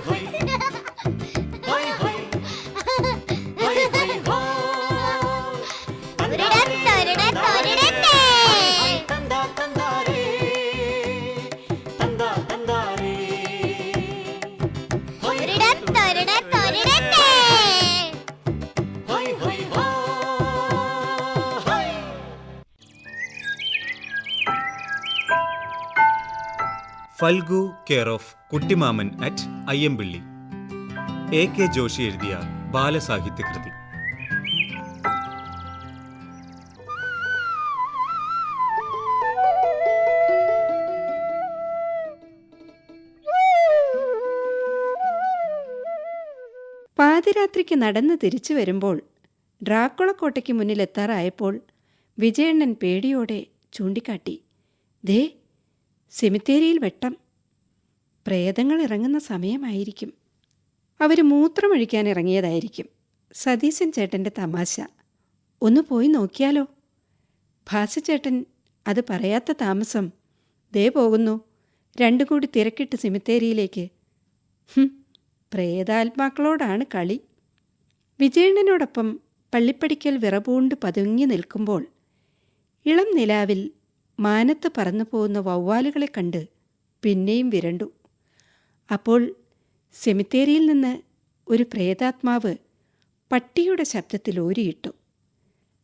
Hey. Falgu care of Kuttimaman at Ayyampilly. A K Joshi എഴുതിയ ബാലസാഹിത്യകൃതി പാതിരാത്രിക്ക് നടന്ന് തിരിച്ചു വരുമ്പോൾ ഡ്രാക്കുളക്കോട്ടയ്ക്ക് മുന്നിലെത്താറായപ്പോൾ വിജയണ്ണൻ പേടിയോടെ ചൂണ്ടിക്കാട്ടി. ദേ സെമിത്തേരിയിൽ വെട്ടം. പ്രേതങ്ങൾ ഇറങ്ങുന്ന സമയമായിരിക്കും. അവർ മൂത്രമൊഴിക്കാൻ ഇറങ്ങിയതായിരിക്കും. സതീശൻ ചേട്ടന്റെ തമാശ. ഒന്ന് പോയി നോക്കിയാലോ? ഭാസചേട്ടൻ അത് പറയാത്ത താമസം. ദേ പോകുന്നു. രണ്ടും കൂടി തിരക്കിട്ട് സെമിത്തേരിയിലേക്ക്. പ്രേതാത്മാക്കളോടാണ് കളി. വിജയണ്ണനോടൊപ്പം പള്ളിപ്പടിക്കൽ വിറപൂണ്ട് പതുങ്ങി നിൽക്കുമ്പോൾ ഇളം നിലാവിൽ മാനത്ത് പറന്നു പോകുന്ന വവ്വാലുകളെ കണ്ട് പിന്നെയും വിരണ്ടു. അപ്പോൾ സെമിത്തേരിയിൽ നിന്ന് ഒരു പ്രേതാത്മാവ് പട്ടിയുടെ ശബ്ദത്തിൽ ഓരിയിട്ടു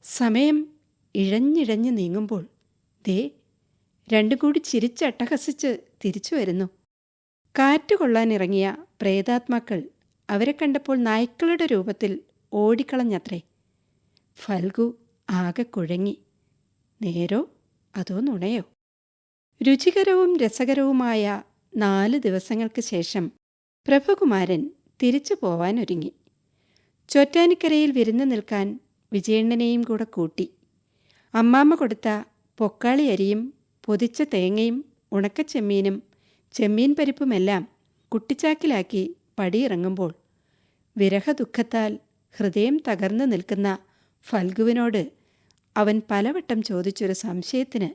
സമയം ഇഴഞ്ഞിഴഞ്ഞ് നീങ്ങുമ്പോൾ ദേ രണ്ടും കൂടി ചിരിച്ചട്ടഹസിച്ച് തിരിച്ചു വരുന്നു. കാറ്റ് കൊള്ളാനിറങ്ങിയ പ്രേതാത്മാക്കൾ അവരെ കണ്ടപ്പോൾ നായ്ക്കളുടെ രൂപത്തിൽ ഓടിക്കളഞ്ഞത്രേ. ഫൽഗു ആകെ കുഴങ്ങി. നേരോ? അതോ നുണയോ? രുചികരവും രസകരവുമായ നാല് ദിവസങ്ങൾക്ക് ശേഷം പ്രഭകുമാരൻ തിരിച്ചു പോവാനൊരുങ്ങി. ചോറ്റാനിക്കരയിൽ വിരുന്ന് നിൽക്കാൻ വിജയണ്ണനെയും കൂടെ കൂട്ടി. അമ്മാമ്മ കൊടുത്ത പൊക്കാളി അരിയും പൊതിച്ച തേങ്ങയും ഉണക്കച്ചെമ്മീനും ചെമ്മീൻ പരിപ്പുമെല്ലാം കുട്ടിച്ചാക്കിലാക്കി പടിയിറങ്ങുമ്പോൾ വിരഹദുഃഖത്താൽ ഹൃദയം തകർന്നു നിൽക്കുന്ന ഫൽഗുവിനോട് അവൻ പലവട്ടം ചോദിച്ചൊരു സംശയത്തിന്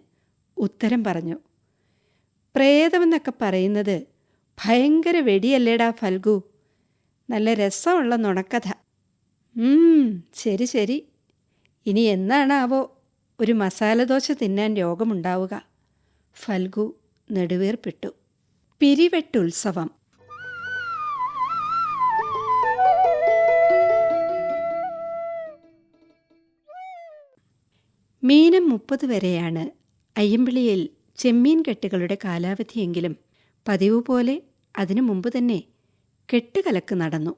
ഉത്തരം പറഞ്ഞു. പ്രേതമെന്നൊക്കെ പറയുന്നത് ഭയങ്കര വെടിയല്ലേടാ ഫൽഗു. നല്ല രസമുള്ള നുണക്കഥ. ശരി ശരി. ഇനി എന്നാണാവോ ഒരു മസാലദോശ തിന്നാൻ രോഗമുണ്ടാവുക? ഫൽഗു നെടുവേർപ്പെട്ടു. പിരിവെട്ടുത്സവം. മീനം മുപ്പത് വരെയാണ്. അയ്യമ്പിളിയിൽ ചെമ്മീൻ കെട്ടുകളുടെ കാലാവധിയെങ്കിലും പതിവ് പോലെ അതിനു മുമ്പ് തന്നെ കെട്ടുകലക്ക് നടന്നു.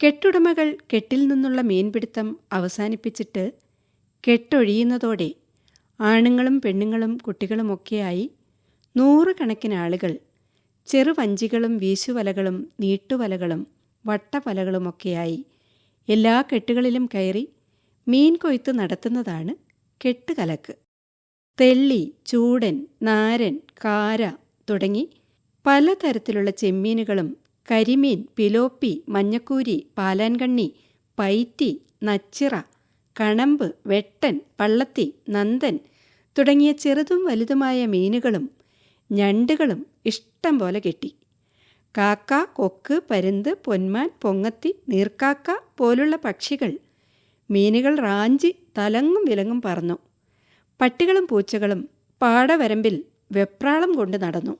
കെട്ടുടമകൾ കെട്ടിൽ നിന്നുള്ള മീൻപിടുത്തം അവസാനിപ്പിച്ചിട്ട് കെട്ടൊഴിയുന്നതോടെ ആണുങ്ങളും പെണ്ണുങ്ങളും കുട്ടികളുമൊക്കെയായി നൂറുകണക്കിന് ആളുകൾ ചെറുവഞ്ചികളും വീശുവലകളും നീട്ടുവലകളും വട്ടവലകളുമൊക്കെയായി എല്ലാ കെട്ടുകളിലും കയറി മീൻ കൊയ്ത്ത് നടത്തുന്നതാണ് കെട്ടുകലക്ക്. തെള്ളി ചൂടൻ നാരൻ കാര തുടങ്ങി പലതരത്തിലുള്ള ചെമ്മീനുകളും കരിമീൻ പിലോപ്പി മഞ്ഞക്കൂരി പാലാൻകണ്ണി പൈറ്റി നച്ചിറ കണമ്പ് വെട്ടൻ പള്ളത്തി നന്ദൻ തുടങ്ങിയ ചെറുതും വലുതുമായ മീനുകളും ഞണ്ടുകളും ഇഷ്ടം പോലെ കെട്ടി. കാക്ക കൊക്ക് പരുന്ത് പൊന്മാൻ പൊങ്ങത്തി നീർക്കാക്ക പോലുള്ള പക്ഷികൾ മീനുകൾ റാഞ്ചി തലങ്ങും വിലങ്ങും പറന്നു. പട്ടികളും പൂച്ചകളും പാടവരമ്പിൽ വെപ്രാളം കൊണ്ട് നടന്നു.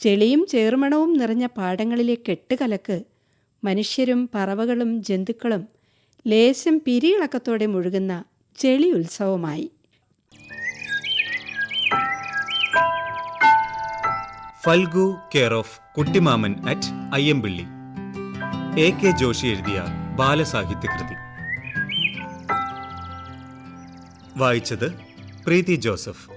ചെളിയും ചേർമണവും നിറഞ്ഞ പാടങ്ങളിലെ കെട്ടുകലക്ക് മനുഷ്യരും പറവകളും ജന്തുക്കളും ലേശം പിരിയിളക്കത്തോടെ മുഴുകുന്ന ചെളി ഉത്സവമായി Falgu care of Kuttimaman at Ayyampilly. A K Joshi എഴുതിയ ബാലസാഹിത്യകൃതി. വായിച്ചത് പ്രീതി ജോസഫ്.